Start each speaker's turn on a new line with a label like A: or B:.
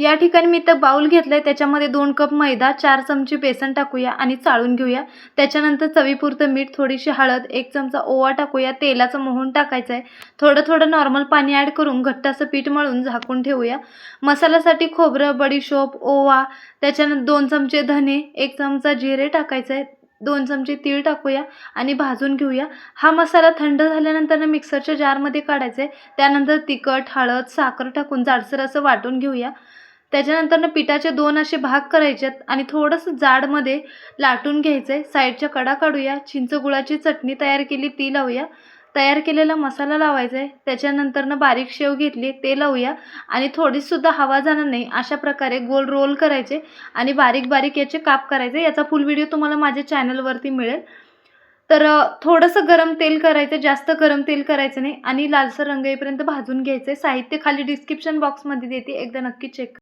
A: या ठिकाणी मी तर बाऊल घेतलं आहे त्याच्यामध्ये दोन कप मैदा चार चमचे बेसन टाकूया आणि चाळून घेऊया. त्याच्यानंतर चवीपुरतं मीठ थोडीशी हळद एक चमचा ओवा टाकूया. तेलाचं मोहन टाकायचं आहे थोडं थोडं नॉर्मल पाणी ॲड करून घट्ट असं पीठ मळून झाकून ठेवूया. मसाल्यासाठी खोबरं बडीशोप ओवा त्याच्यानंतर दोन चमचे धने एक चमचा जिरे टाकायचं आहे दोन चमचे तीळ टाकूया आणि भाजून घेऊया. हा मसाला थंड झाल्यानंतर ना मिक्सरच्या जारमध्ये काढायचा आहे त्यानंतर तिखट हळद साखर टाकून जाडसर असं वाटून घेऊया. त्याच्यानंतर ना पिठाचे दोन असे भाग करायचे आहेत आणि थोडंसं जाडमध्ये लाटून घ्यायचं आहे साईडच्या कडा काढूया. चिंच गुळाची चटणी तयार केली ती लावूया. तयार केलेला मसाला लावायचा आहे त्याच्यानंतर ना बारीक शेव घेतली ते लावूया. आणि थोडीसुद्धा हवा जाणार नाही अशा प्रकारे गोल रोल करायचे आणि बारीक बारीक याचे काप करायचे. याचा फुल व्हिडिओ तुम्हाला माझ्या चॅनलवरती मिळेल. तर थोडंसं गरम तेल करायचं जास्त गरम तेल करायचं नाही आणि लालसर रंग येईपर्यंत भाजून घ्यायचं आहे साहित्य खाली डिस्क्रिप्शन बॉक्समध्ये देते. एकदा नक्की चेक